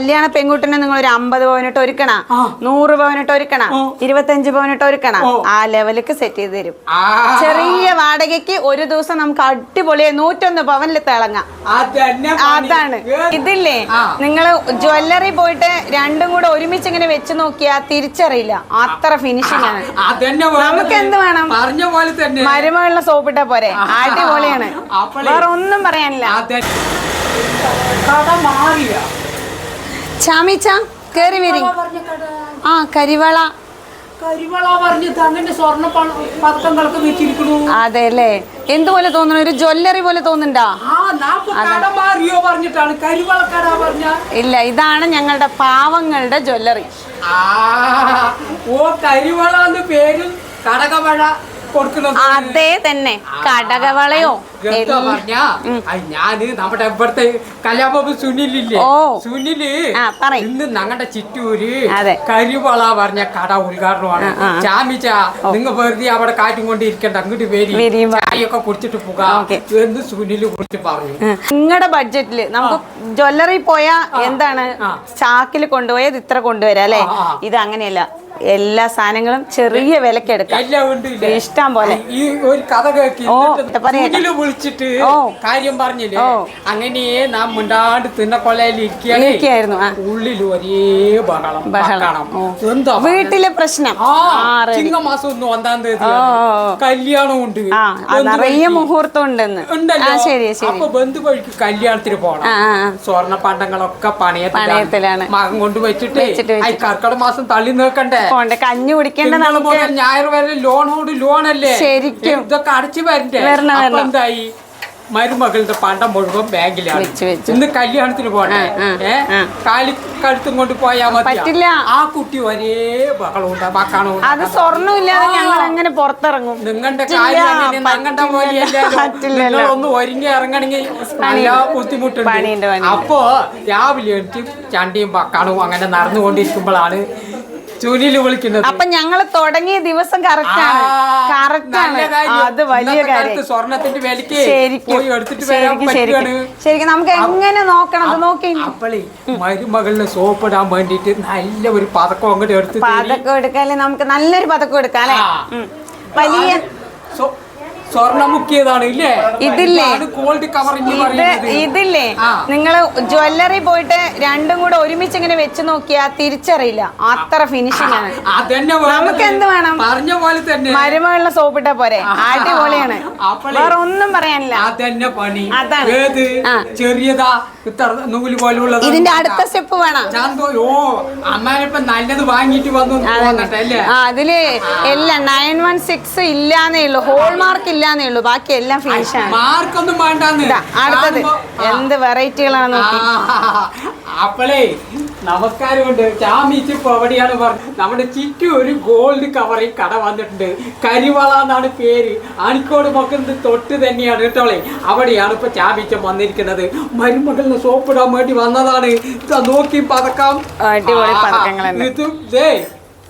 കല്യാണ പെൺകുട്ടിനെ നിങ്ങൾ ഒരു അമ്പത് പവനിട്ട് ഒരുക്കണ. നൂറ് പവനിട്ട് ഒരുക്കണ. ഇരുപത്തഞ്ച് പവനിട്ട് ഒരുക്കണ ആ. ലെവലിക്ക് സെറ്റ് ചെയ്ത് തരും. ചെറിയ വാടകയ്ക്ക് ഒരു ദിവസം നമുക്ക് അടിപൊളിയായി നൂറ്റൊന്ന് പവനിൽ തിളങ്ങാം. അതാണ്? ഇതില്ലേ? നിങ്ങൾ നിങ്ങൾ ജ്വല്ലറി പോയിട്ട് രണ്ടും കൂടെ ഒരുമിച്ച് ഇങ്ങനെ വെച്ച് നോക്കിയാ തിരിച്ചറിയില്ല. അത്ര ഫിനിഷിംഗ് ആണ്. നമുക്ക് എന്ത് വേണം? പറഞ്ഞ പോലെ തന്നെ. മരുമകളിലെ സോപ്പിട്ട പോരെ? അടിപൊളിയാണ്. വേറെ ഒന്നും പറയാനില്ല. കഥ മാറിയ. ചാമിച്ച കേറി വരി. ആ കരിവള. അതെ അല്ലേ എന്തുപോലെ തോന്നുന്നു ഒരു ജ്വല്ലറി പോലെ തോന്നുന്നുണ്ടോ? ഇല്ല ഇതാണ് ഞങ്ങളുടെ പാവങ്ങളുടെ ജ്വല്ലറി. ഓ കരിവള എന്ന് പേരും കടകമഴ. അതേ തന്നെ. കടകവളയോ? ഞാൻ നമ്മുടെ ഇവിടുത്തെ കലാബാബു സുനിലില്ലേ. സുനിൽ. ഇന്ന് ഞങ്ങളുടെ ചിറ്റൂര് കരിവള പറഞ്ഞ കട ഉദ്ഘാടനമാണ്. ചാമിച്ച നിങ്ങൾ വെറുതെ അവിടെ കാറ്റും കൊണ്ട് ഇരിക്കണ്ട അങ്ങോട്ട് വരി. ചായൊക്കെ ചായയൊക്കെ കുടിച്ചിട്ട് പോകാം. എന്ന് സുനിൽ കുറിച്ച് പറഞ്ഞു. നിങ്ങളുടെ ബഡ്ജറ്റിൽ നമുക്ക് ജ്വല്ലറി പോയാ എന്താണ്. ചാക്കിൽ കൊണ്ടുപോയത് ഇത്ര കൊണ്ടുവരാം അല്ലേ. ഇത് അങ്ങനെയല്ല. എല്ലാ സാധനങ്ങളും ചെറിയ വിലക്ക് എടുക്കാം. ഇഷ്ടം പോലെ. ഈ ഒരു കഥ കേൾക്കി വിളിച്ചിട്ട് കാര്യം പറഞ്ഞില്ലേ. അങ്ങനെ നാം മുണ്ടാണ്ട് തിന്ന കൊലയിൽ ഇരിക്കുകയാണ്. ഉള്ളിൽ ഒരേ ബഹളം. ബഹളം. എന്താ വീട്ടിലെ പ്രശ്നം. ചിങ്ങമാസം ഒന്ന് ഒന്നാം തീയതി. കല്യാണം ഉണ്ട് നിറയെ മുഹൂർത്തം ഉണ്ടെന്ന് ശരി ശരി. അപ്പൊ ബന്ധു വഴിക്ക് കല്യാണത്തിന് പോണം. സ്വർണ പണ്ടങ്ങളൊക്കെ പണയത്തിലാണ്. മകം കൊണ്ട് വെച്ചിട്ട്. വെച്ചിട്ട് കർക്കട മാസം തള്ളി നിൽക്കണ്ടേ? പോണ്ട? കഞ്ഞി കുടിക്കേണ്ട നമുക്ക് ഞായർ വരെ ലോണോട് ലോണല്ലേ? ശരിക്കും. ഇതൊക്കെ അടച്ചു വരണ്ടേ? എന്തായി? മരുമകളുടെ പണ്ടം മുഴുവൻ ബാങ്കിലാണ്. ഇന്ന് കല്യാണത്തിന് പോണേ ആ, കാലി കഴുത്തും കൊണ്ട് പോയാ പറ്റില്ല. ആ കുട്ടി ഒരേ ബഹളമുണ്ട് ബക്കാണോ അത് സ്വർണമില്ലാതെ ഞങ്ങൾ എങ്ങനെ പുറത്തിറങ്ങും. നിങ്ങളുടെ കാര്യം അങ്ങനെ പോലെയല്ലല്ലോ പറ്റില്ലല്ലോ. നിങ്ങളൊന്ന് ഒരുങ്ങി ഇറങ്ങണമെങ്കിൽ നല്ല ബുദ്ധിമുട്ടുണ്ട്. അപ്പോ രാവിലെ എണീറ്റ് ചണ്ടിയും മക്കാണും അങ്ങനെ നടന്നുകൊണ്ടിരിക്കുമ്പോഴാണ് ചുനിൽ വിളിക്കുന്നത്. അപ്പൊ ഞങ്ങൾ തുടങ്ങിയ ദിവസം കറക്റ്റ് ആണ്. കറക്റ്റ് ആണ്. അത് വലിയ കാര്യം. സ്വർണത്തിന്റെ വിലക്ക് ശരിക്കും ശരിക്കും ശരിക്കും. നമുക്ക് എങ്ങനെ നോക്കണം? അത് നോക്കി. അപ്പളേ മരുമകളിന് സോപ്പിടാൻ വേണ്ടിട്ട് നല്ല ഒരു പതക്കം അങ്ങോട്ട് എടുത്ത്. പതക്കം എടുക്കാല്ലേ? നമുക്ക് നല്ലൊരു പതക്കം എടുക്കാം അല്ലേ. വലിയ സ്വ- സ്വർണം മുക്കിയതാണ് ഇല്ലേ ഇതില്ലേ? ഗോൾഡ് പറയുന്നത്. ഇതില്ലേ? ആ. നിങ്ങൾ ജ്വല്ലറി പോയിട്ട് രണ്ടും കൂടെ ഒരുമിച്ച് ഇങ്ങനെ വെച്ച് നോക്കിയാ തിരിച്ചറിയില്ല. അത്ര ഫിനിഷിംഗ് ആണ്. നമുക്ക് എന്ത് വേണം? പറഞ്ഞ പോലെ തന്നെ. മരുമകളിലെ സോപ്പിട്ട പോരെ? അടിപൊളിയാണ്. വേറെ ഒന്നും പറയാനില്ല. അതന്നെ പണി. അതാണ്. ചെറിയതാ നൂൽ പോലുള്ളത്. ഇതിന്റെ അടുത്ത സ്റ്റെപ്പ് വേണം. ഓ അമ്മാനിപ്പ നല്ലത് വാങ്ങിട്ട് വന്നു അതിൽ എല്ലാം നയൻ വൺ സിക്സ് ഇല്ലാന്നേ ഉള്ളൂ. ഹോൾ മാർക്ക് ഇല്ലാന്നേ ഉള്ളൂ. ബാക്കി എല്ലാം ഫിനിഷ് ആണ്. മാർക്കൊന്നും വേണ്ടാന്ന്. ഇതാ, അടുത്തത്. എന്ത് വെറൈറ്റികളാണ് നോക്കി. അപ്പളേ നമസ്കാരമുണ്ട്. ചാമിച്ച് ഇപ്പൊ എവിടെയാണ് പറഞ്ഞത് നമ്മുടെ ചുറ്റും ഒരു ഗോൾഡ് കവറിൽ കട വന്നിട്ടുണ്ട്. കരിവള എന്നാണ് പേര്. അണിക്കോട് മക്കുന്നത് തൊട്ട് തന്നെയാണ് കേട്ടോളെ അവിടെയാണ് ഇപ്പൊ ചാമിച്ചം വന്നിരിക്കുന്നത്. മരുമകളിന് സോപ്പിടാൻ വേണ്ടി വന്നതാണ്. ഇതാ നോക്കി പതക്കാം. അടിപൊളി ആ, പതക്കങ്ങൾ തന്നെ. ഇത് ദേ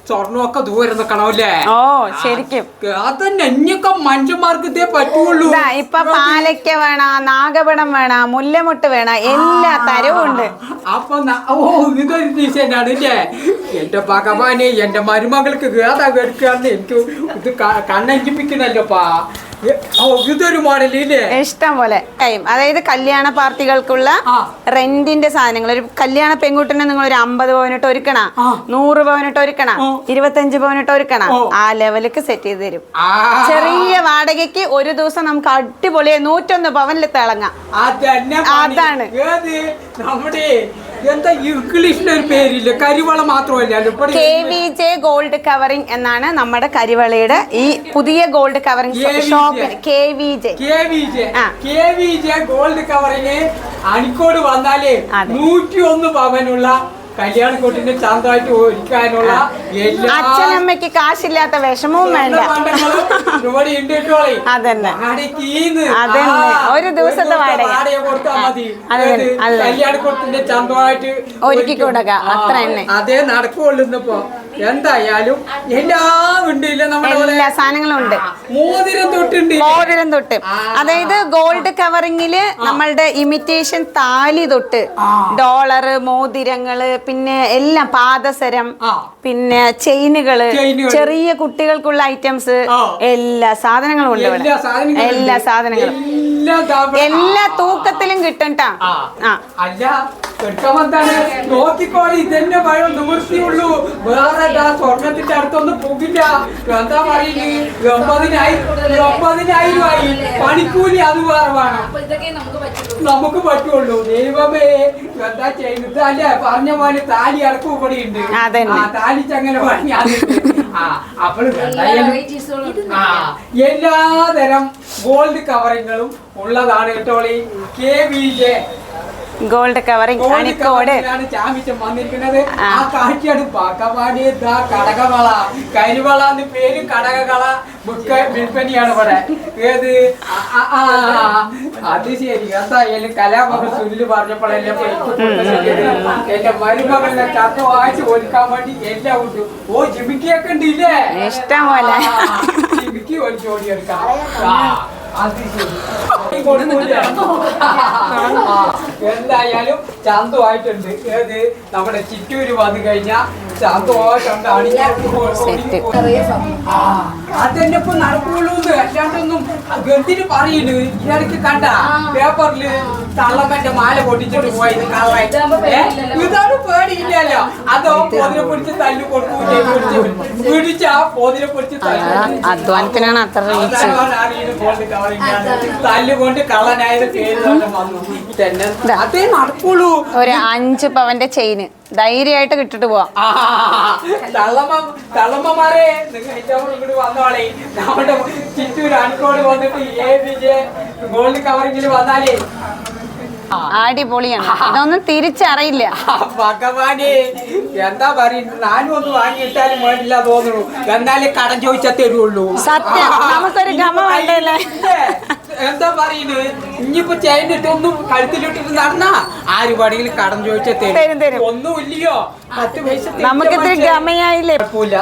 സ്വർണമൊക്കെ ദൂരം നിൽക്കണമല്ലേ ഓ ശരിക്കും. അതന്നെ ഇനിയൊക്കെ മനുഷ്യന്മാർക്ക് ഇതേ പറ്റുള്ളൂ. ഇതാ ഇപ്പൊ പാലയ്ക്ക വേണ നാഗപടം വേണ മുല്ലമുട്ട് വേണ എല്ലാ തരവും ഉണ്ട്. അപ്പൊ ന- ഓ ഇതൊരു ഡിസൈനാണ് ഇല്ലേ എന്റെ ഭഗവാനെ എന്റെ മരുമകൾക്ക് കേതാ കേൾക്കാന്ന് എനിക്ക് ഇത് കണ്ണഞ്ചിപ്പിക്കുന്നല്ലോപ്പാ ഇതൊരു മോഡൽ ഇല്ലേ ഇഷ്ടം പോലെ അതായത് കല്യാണ പാർട്ടികൾക്കുള്ള റെന്റിന്റെ സാധനങ്ങൾ. ഒരു കല്യാണ പെൺകുട്ടിനെ നിങ്ങൾ ഒരു അമ്പത് പവനിട്ട് ഒരുക്കണ. നൂറ് പവനിട്ട് ഒരുക്കണ. ഇരുപത്തഞ്ച് പവനിട്ട് ഒരുക്കണ ആ. ലെവലിക്ക് സെറ്റ് ചെയ്ത് തരും. ചെറിയ വാടകയ്ക്ക് ഒരു ദിവസം നമുക്ക് അടിപൊളിയായി നൂറ്റൊന്ന് പവനിൽ തിളങ്ങാം. അതാണ്. നമ്മുടെ എന്താ ഇംഗ്ലീഷിലൊരു പേരില്ല? കരിവള മാത്രമല്ല. K V J gold covering എന്നാണ് നമ്മുടെ കരിവളയുടെ ഈ പുതിയ gold covering shop K V J. K V J. K V J gold covering Anikode വന്നാലേ. നൂറ്റി ഒന്ന് പവനുള്ള കല്യാണക്കൂട്ടിന് ചന്തമായിട്ട് ഒരുക്കാനുള്ള എല്ലാ അച്ഛനമ്മയ്ക്ക് കാശില്ലാത്ത വിഷമവും വേണ്ട ഉണ്ട് കേട്ടോളെ. അതന്നെ. അതന്നെ. ഒരു ദിവസത്തെ വാടക. കല്യാണക്കൂട്ടിന്റെ ചന്തമായിട്ട് ഒരുക്കി കൊടുക്കാം. അത്ര തന്നെ. അതേ നടക്കുള്ളൂ ഇന്നിപ്പോ എന്തായാലും എല്ലാം? എല്ലാ സാധനങ്ങളും ഉണ്ട് മോതിരം തൊട്ടുണ്ട്. മോതിരം തൊട്ട്. അതായത് ഗോൾഡ് കവറിങ്ങിൽ നമ്മളുടെ ഇമിറ്റേഷൻ താലി തൊട്ട്. ഡോളറ് മോതിരങ്ങൾ പിന്നെ എല്ലാം പാദസരം പിന്നെ ചെയിനുകൾ. ചെറിയ കുട്ടികൾക്കുള്ള ഐറ്റംസ്. എല്ലാ സാധനങ്ങളും ഉണ്ട് എല്ലാ സാധനങ്ങളും എല്ലാ തൂക്കത്തിലും കിട്ടും അല്ല ചെറുക്കമെന്താണ് നോക്കിക്കോളി ഇതന്നെ ഭയം നിവൃത്തിയുള്ളൂ. വേറെ ദാ സ്വർണത്തിന്റെ അടുത്തൊന്നും പോകില്ല. എന്താ പറയുന്നത് എൺപതിനായി എൺപതിനായിരം ആയി. പണിക്കൂലി അത് വേറെ വേണം. നമുക്ക് പറ്റുള്ളൂ. ദൈവമേ എന്താ ചെയ്യുന്നത്? അല്ലേ? പറഞ്ഞ പോലെ താലി അടക്കം ഇവിടെ ഉണ്ട്. ആ താലി ചങ്ങനെ പറഞ്ഞ ആ അപ്പോൾ എല്ലാതരം ഗോൾഡ് കവറിങ്ങുകളും ഉള്ളതാണ് കേട്ടോളി K V J. Gold covering Anikode കവറിങ്ങിലാണ് വന്നിരിക്കുന്നത്. ആ. കാഴ്ചയാണ് ഭഗവാനെ കടകവള. കരിവള എന്ന് പേര് കടകകള. ബുക്ക് വിൽപ്പനയാണ് ഇവിടെ. ഏത്? അത് ശരി. എന്തായാലും കലാഭവൻ സുനിൽ പറഞ്ഞപ്പോഴല്ലേ. എന്റെ മരുമകളെ ചത്ത. വായിച്ച് ഒരുക്കാൻ വേണ്ടി എല്ലാം ഉണ്ട് ഓ ജിമിക്കിയൊക്കെ ഉണ്ട് ഇല്ലേ ഇഷ്ടം പോലെ. ജിമിക്കി ഒലിച്ച് ഓടിയെടുക്കാം ആ, അത് ശരി കൊടുക്കൂലേ? എന്തായാലും ചന്തമായിട്ടുണ്ട് ഏത്? നമ്മുടെ ചിറ്റൂര് വന്നു കഴിഞ്ഞാൽ ചന്തമായിട്ടുണ്ട് സെറ്റ്. അതെന്നെ ഇപ്പൊ നടക്കുള്ളൂ അല്ലാണ്ടൊന്നും ഗന്ധിന് പറയുന്നു ഇടയ്ക്ക് കണ്ട പേപ്പറിൽ തള്ളമ്മന്റെ മാല പൊട്ടിച്ചിട്ട് പോയി. ഇതാണ് പേടിയില്ലല്ലോ? അതോ പോതിനെ പൊടിച്ച് തല്ലു കൊടുക്കൂലേ? പിടിച്ച് ആ പോതിനെ പൊടിച്ച് തല്ലു. തല്ലുകൊണ്ട് ഒരു അഞ്ച് പവന്റെ ചെയിന്. ധൈര്യമായിട്ട് കിട്ടിട്ട് പോവാം. തള്ളമ്മമാരെ ഇങ്ങോട്ട് വന്നോളെ. നമ്മുടെ ചിറ്റൂർ വന്നിട്ട് ജെ ഗോൾഡ് കവറിങ്ങിൽ വന്നാലേ. അടിപൊളിയാണ്. ഇതൊന്നും തിരിച്ചറിയില്ല. ഭഗവാനെ എന്താ പറയുന്നത്? നാനും ഒന്ന് വാങ്ങിയിട്ടാലും വേണ്ടില്ല തോന്നുന്നു. എന്നാലേ കടം ചോദിച്ചാൽ തരുള്ളൂ. സത്യം. നമുക്കൊരു ഗമ വേണ്ടല്ലേ? എന്താ പറയുന്നത് ഇനിയിപ്പോ ചെയിനിട്ടൊന്നും കഴുത്തിലിട്ടിട്ട് നടന്നാ ആര് വേണമെങ്കിലും കടം ചോദിച്ചാൽ തരും, തരും തരും. ഒന്നും ഇല്ലയോ പത്ത് പൈസ തിരിച്ച് നമുക്കിത്തിരി വാങ്ങിച്ചാ- ഗമയായില്ലേ.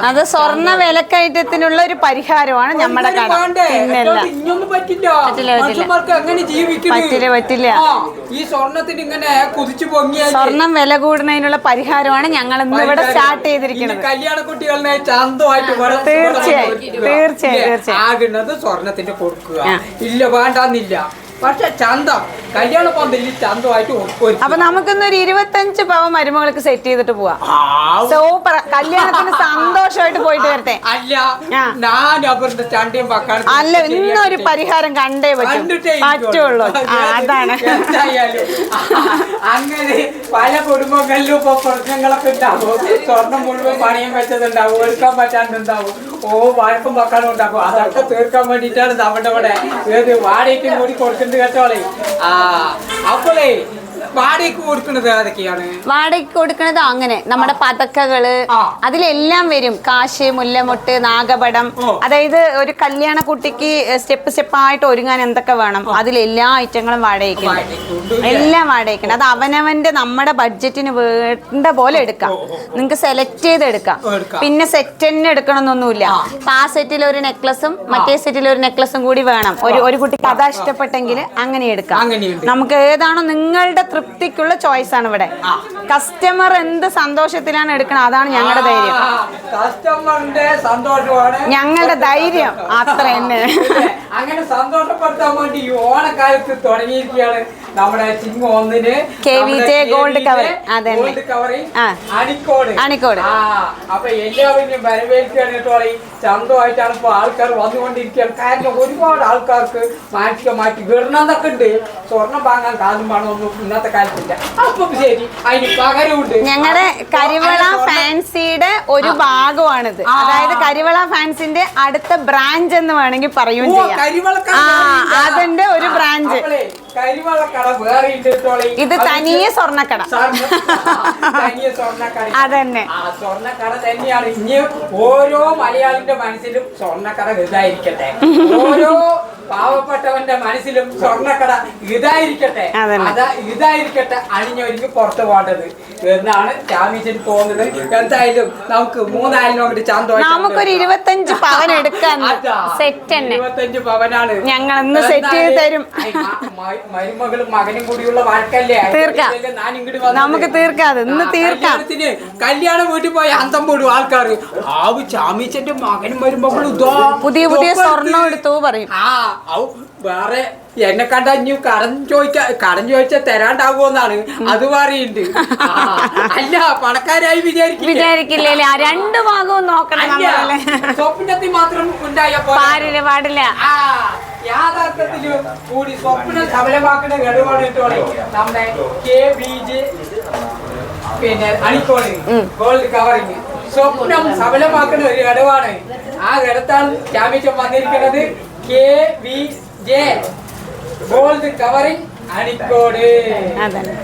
അത് സ്വർണ വിലക്കയറ്റത്തിനുള്ള ഒരു പരിഹാരമാണ് നമ്മുടെ കട വേണ്ടേ? പിന്നല്ല ഇനിയൊന്നും പറ്റില്ല പറ്റില്ല, പറ്റില്ല. മനുഷ്യന്മാർക്ക്. ആ, ഈ സ്വർണത്തിന് ഇങ്ങനെ കുതിച്ചു പൊങ്ങിയാൽ സ്വർണം വില കൂടുന്നതിനുള്ള പരിഹാരമാണ് ഞങ്ങൾ ഇന്ന് ഇവിടെ സ്റ്റാർട്ട് ചെയ്തിരിക്കുന്നത് കല്യാണ കുട്ടികളെ ചന്തമായിട്ട് തീർച്ചയായും. തീർച്ചയായും, ഇല്ലേ? തീർച്ചയായും. ആകുന്നത് സ്വർണത്തിന്റെ കൊടുക്കുക ആ. ഇല്ല വേണ്ടാന്നില്ല. പക്ഷെ ചന്തം കല്യാണ പന്തലിൽ ചന്തമായിട്ട് ഒരുക്കുക. അപ്പൊ നമുക്കിന്നൊരു ഇരുപത്തഞ്ച് പവൻ മരുമകൾക്ക് സെറ്റ് ചെയ്തിട്ട് പോവാം. സൂപ്പർ കല്യാണത്തിന് സന്തോഷമായിട്ട് പോയിട്ട് വരട്ടെ. അല്ല. ഞാൻ അവരുടെ ചണ്ടയും അല്ല ഇന്നൊരു പരിഹാരം കണ്ടേ പറ്റുള്ളൂ. അതാണ്. അങ്ങനെ പല കുടുംബങ്ങളിലും ഇപ്പൊ പ്രശ്നങ്ങളൊക്കെ ഉണ്ടാവും. സ്വർണം മുഴുവൻ പണിയും വെച്ചതുണ്ടാവും. എടുക്കാൻ പറ്റാണ്ടുണ്ടാവും ഓ വഴക്കും വെക്കാനും ഉണ്ടാവും അതൊക്കെ തീർക്കാൻ വേണ്ടിയിട്ടാണ് നമ്മുടെ ഇവിടെ ഏത് വാടകയ്ക്കും കൂടി കൊടുക്കുന്നത് കേട്ടോളെ. ആ അപ്പോളേ വാടകയ്ക്ക് കൊടുക്കുന്നത് ഏതൊക്കെയാണ്? വാടകയ്ക്ക് കൊടുക്കണത് അങ്ങനെ. നമ്മുടെ പതക്കകൾ. അതിലെല്ലാം വരും. കാശ് മുല്ലമൊട്ട് നാഗപടം. അതായത് ഒരു കല്യാണ കുട്ടിക്ക് സ്റ്റെപ്പ് സ്റ്റെപ്പ് ആയിട്ട് ഒരുങ്ങാൻ എന്തൊക്കെ വേണം? അതിലെല്ലാ ഐറ്റങ്ങളും വാടകയ്ക്കുണ്ട്. എല്ലാം വാടകയ്ക്കുണ്ട് അത് അവനവന്റെ നമ്മുടെ ബഡ്ജറ്റിന് വേണ്ട പോലെ എടുക്കാം. നിങ്ങൾക്ക് സെലക്ട് ചെയ്ത് എടുക്കാം. പിന്നെ സെറ്റ് തന്നെ എടുക്കണമെന്നൊന്നുമില്ല. അപ്പൊ ആ സെറ്റിൽ ഒരു നെക്ലസും മറ്റേ സെറ്റിൽ ഒരു നെക്ലസും കൂടി വേണം. ഒരു ഒരു കുട്ടിക്ക് അതാ ഇഷ്ടപ്പെട്ടെങ്കിൽ അങ്ങനെ എടുക്കാം. നമുക്ക് ഏതാണോ നിങ്ങളുടെ തൃപ്തിക്കുള്ള ചോയ്സ് ആണ് ഇവിടെ. കസ്റ്റമർ എന്ത് സന്തോഷത്തിലാണ് എടുക്കണം അതാണ് ഞങ്ങളുടെ ധൈര്യം. കസ്റ്റമറിന്റെ സന്തോഷമാണ്. ഞങ്ങളുടെ ധൈര്യം അത്ര തന്നെ. അങ്ങനെ സന്തോഷപ്പെടുത്താൻ വേണ്ടി ഈ ഓണക്കാലത്ത് തുടങ്ങിയിരിക്കുകയാണ്. നമ്മുടെ ചിങ്ങ ഒന്നിന് gold cover. അതന്നെ. Gold covering. അണിക്കോട്. അണിക്കോട്. അപ്പൊ എല്ലാവരും വരവേൽക്കുകയാണ് കേട്ടോ ചന്തമായിട്ടാണ് ഇപ്പൊ ആൾക്കാർ വന്നുകൊണ്ടിരിക്കുകയാണ്. കാരണം ഒരുപാട് ആൾക്കാർക്ക് മാറ്റിക്കമാറ്റി വിടണമെന്നൊക്കെ ഉണ്ട്. സ്വർണം വാങ്ങാൻ കാതും പണമൊന്നും ഇന്നത്തെ കാലത്തില്ല. അപ്പൊ ശരി അതിന് പകരമുണ്ട്. ഞങ്ങളുടെ കരിവള ഫാൻസിയുടെ ഒരു ഭാഗമാണിത്. അതായത് കരിവള ഫാൻസിന്റെ അടുത്ത ബ്രാഞ്ച് എന്ന് വേണമെങ്കിൽ പറയുകയും ചെയ്യാം. അതിന്റെ ഒരു ബ്രാഞ്ച് കേട്ടോളെ. ഇത് തനിയ സ്വർണക്കട സ്വർണക്കട. അതന്നെ. സ്വർണക്കട സ്വർണക്കട തന്നെയാണ് ഇനി ഓരോ മലയാളിന്റെ മനസ്സിലും സ്വർണക്കട ഇതായിരിക്കട്ടെ ഓരോ പാവപ്പെട്ടവന്റെ മനസ്സിലും സ്വർണക്കട ഇതായിരിക്കട്ടെ. അതാ ഇതായിരിക്കട്ടെ അണിഞ്ഞൊരുങ്ങി പുറത്തു പോകേണ്ടത്. എന്നാണ് ചാമീച്ചൻ പോകുന്നത്. എന്തായാലും നമുക്ക് അങ്ങോട്ട് ചാന്തോ നമുക്കൊരു ഇരുപത്തഞ്ച് പവൻ എടുക്കാം സെറ്റ് തന്നെ. ഇരുപത്തഞ്ച് പവനാണ്. ഞങ്ങൾ സെറ്റ് ചെയ്ത് തരും. മരുമകളും മകനും കൂടിയുള്ള വഴക്കല്ലേ തീർക്കാം. നമുക്ക് തീർക്കാം. ഇന്ന് തീർക്കാം. കല്യാണം വീട്ടിൽ പോയ അന്തം പോടും ആൾക്കാർ ആവ് ചാമീച്ചന്റെ മകനും ഇതോ. പുതിയ പുതിയ സ്വർണം എടുത്ത് പറയും. ആ വേറെ എന്നെ കണ്ട ഇനി കടം ചോദിക്കാ കടം ചോദിച്ചാ തരാണ്ടാവുമെന്നാണ് അത് പറയുന്നുണ്ട് അല്ല പണക്കാരായി വിചാരിക്കില്ല? വിചാരിക്കില്ലേ ആ രണ്ട് ഭാഗവും നോക്കണം സ്വപ്നത്തിൽ മാത്രം ഉണ്ടായ പാടില്ല. പാടില്ല യാഥാർത്ഥത്തിൽ കൂടി സ്വപ്നം സഫലമാക്കുന്ന ഘടകമാണ് നമ്മുടെ കെ ബി ജെ പിന്നെ അണിക്കോളി ഗോൾഡ് കവറിങ് സ്വപ്നം സഫലമാക്കുന്ന ഒരു ഘടകമാണ് ആ ഘടത്താണ് ചാമ്പ്യൻഷിപ്പ് വന്നിരിക്കുന്നത്. K V J gold covering Anikode അതന്നെ